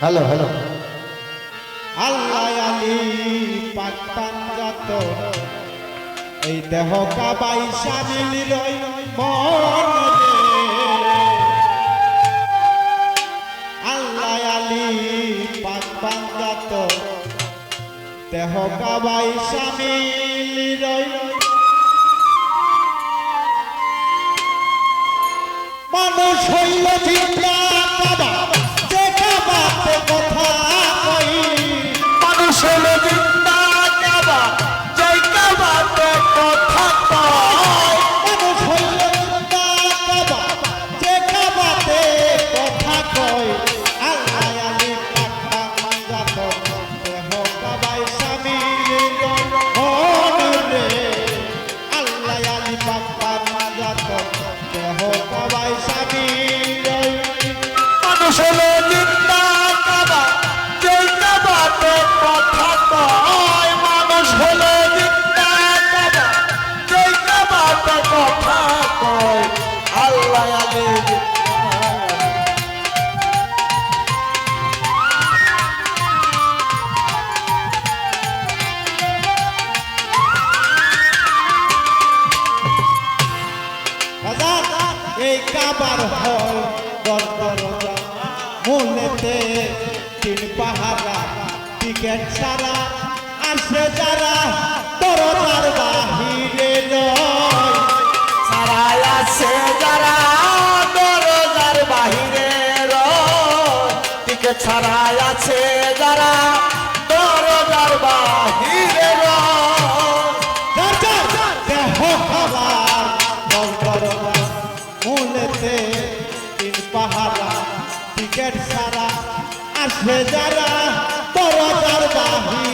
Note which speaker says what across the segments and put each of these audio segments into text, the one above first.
Speaker 1: Hello hello.
Speaker 2: আল্লাহ আলী পাকতান যত এই দেহ কাবাই সাজিল রই মন আল্লাহ আলী পাকতান যত দেহ কাবাই সামিল রই মানুষ হইল
Speaker 3: জিন্দা বার হল
Speaker 2: দর মনেতে তিন পাহারা, টিকেট সারা আসে যারা, দরজার বাহিরে
Speaker 3: আসে যারা, দরজার বাহিরে
Speaker 2: টিকেট ছাড়া আছে যারা, দরজার বাহিরে নয়। পেট সারা
Speaker 3: আসবে
Speaker 2: যারা তোরা তার বাহিনী।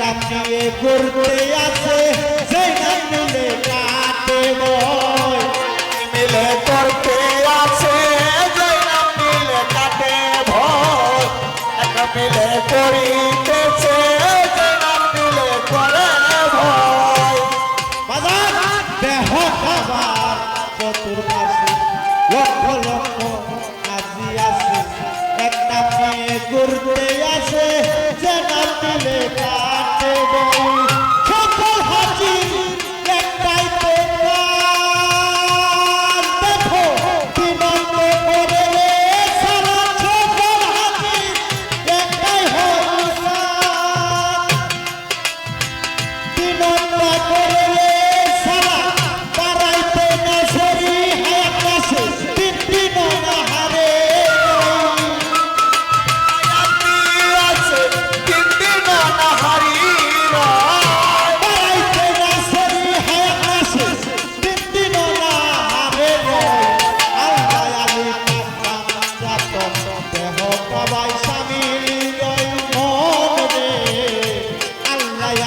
Speaker 2: কাটিয়ে করতে আছে সেই না কাটে
Speaker 3: মিলে করতে আছে মিলে কাটে ভয়। মিলে করিতেছে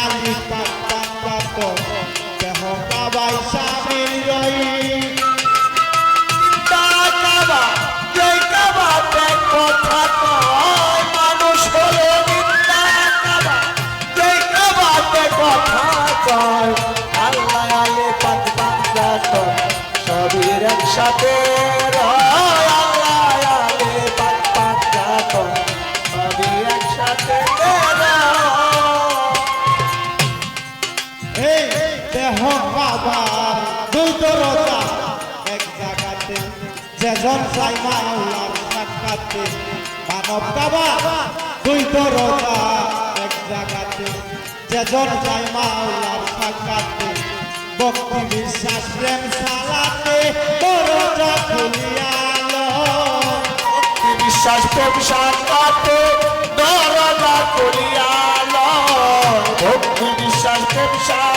Speaker 3: আমি
Speaker 2: পাত্তান্ত দেহ বাবাই স্বামীর রই
Speaker 3: কথা মানুষ হলে কথা কয় আল্লাহ আলে পাত সবই একসাথে।
Speaker 2: দেহ বাবার দুই এক জায়গাতে যেজন চাই মাওলার সাক্ষাতে। মানব কাবা দুই এক জায়গাতে যেজন চাই মাওলার সাক্ষাতে। ভক্তি বিশ্বাস, প্রেম, সালাতে দরজা খুলিয়ালো
Speaker 3: বিশ্বাস, প্রেম সাথে দরজা করিয়াল ভক্তি বিশ্বাস, প্রেম সাথে